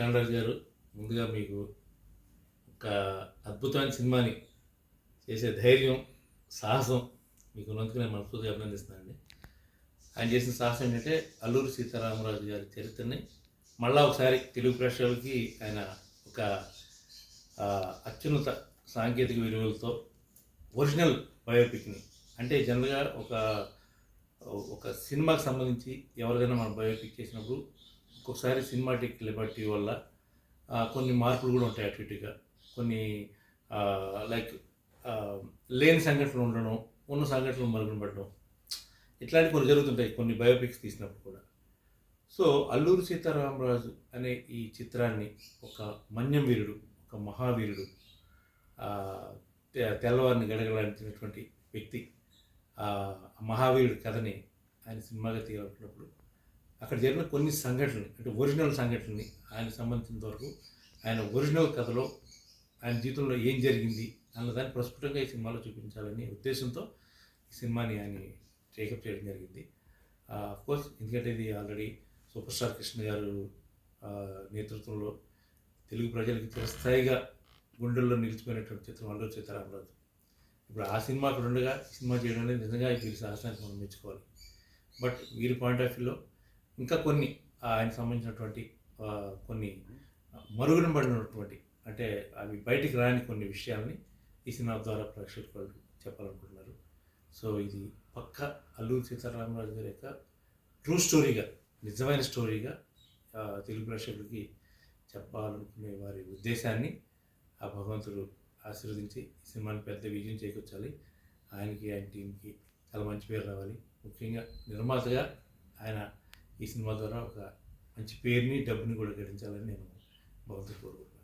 సత్యనారాయణ గారు ముందుగా మీకు ఒక అద్భుతమైన సినిమాని చేసే ధైర్యం సాహసం మీకు ఉన్నందుకు నేను మనస్ఫూర్తిగా అభినందిస్తున్నానండి. ఆయన చేసిన సాహసం ఏంటంటే అల్లూరి సీతారామరాజు గారి చరిత్రని మళ్ళా ఒకసారి తెలుగు ప్రేక్షకులకి ఆయన ఒక అత్యున్నత సాంకేతిక విలువలతో ఒరిజినల్ బయోపిక్ని అంటే జనరల్గా ఒక ఒక సినిమాకి సంబంధించి ఎవరిదైనా మనం బయోపిక్ చేసినప్పుడు ఒక్కోసారి సినిమాటిక్ లిబర్టీ వల్ల కొన్ని మార్పులు కూడా ఉంటాయి అటు ఇటుగా. కొన్ని లైక్ లేని సంఘటనలు ఉండడం ఉన్న సంఘటనలు మరుగున పడడం. ఇట్లాంటి కొన్ని జరుగుతుంటాయి కొన్ని బయోపిక్స్ తీసినప్పుడు కూడా. సో అల్లూరి సీతారామరాజు అనే ఈ చిత్రాన్ని ఒక మన్యం వీరుడు ఒక మహావీరుడు తెల్లవారిని గడగలాంటినటువంటి వ్యక్తి ఆ కథని ఆయన సినిమాగా తీయాలనుకున్నప్పుడు అక్కడ జరిగిన కొన్ని సంఘటనలు అంటే ఒరిజినల్ సంఘటనని ఆయన సంబంధించినంత వరకు ఆయన ఒరిజినల్ కథలో ఆయన జీవితంలో ఏం జరిగింది అన్నదాన్ని ప్రస్ఫుటంగా ఈ సినిమాలో చూపించాలని ఉద్దేశంతో ఈ సినిమాని ఆయన టేకప్ చేయడం జరిగింది. కోర్స్ ఎందుకంటే ఇది ఆల్రెడీ సూపర్ స్టార్ కృష్ణ గారు నేతృత్వంలో తెలుగు ప్రజలకి చిరస్థాయిగా గుండెల్లో నిలిచిపోయినటువంటి చిత్రం అల్లు సీతారామరాజు. ఇప్పుడు ఆ సినిమా అక్కడ ఉండగా సినిమా చేయడం అనేది నిజంగా వీరి సాహసానికి మనం మెచ్చుకోవాలి. బట్ వీరి పాయింట్ ఆఫ్ వ్యూలో ఇంకా కొన్ని ఆయనకు సంబంధించినటువంటి కొన్ని మరుగున పడినటువంటి అంటే అవి బయటికి రాని కొన్ని విషయాల్ని ఈ సినిమా ద్వారా ప్రేక్షకులు చెప్పాలనుకుంటున్నారు. సో ఇది పక్క అల్లూరి సీతారామరాజు గారి యొక్క ట్రూ స్టోరీగా నిజమైన స్టోరీగా తెలుగు ప్రేక్షకులకి చెప్పాలనుకునే వారి ఉద్దేశాన్ని ఆ భగవంతుడు ఆశీర్వదించి ఈ సినిమాని పెద్ద విజయం చేకూర్చాలి. ఆయనకి ఆయన టీంకి చాలా మంచి పేరు రావాలి. ముఖ్యంగా నిర్మాతగా ఆయన ఈ సినిమా ద్వారా ఒక మంచి పేరుని డబ్బుని కూడా గడించాలని నేను భగవంతుడు కోరుకుంటున్నాను.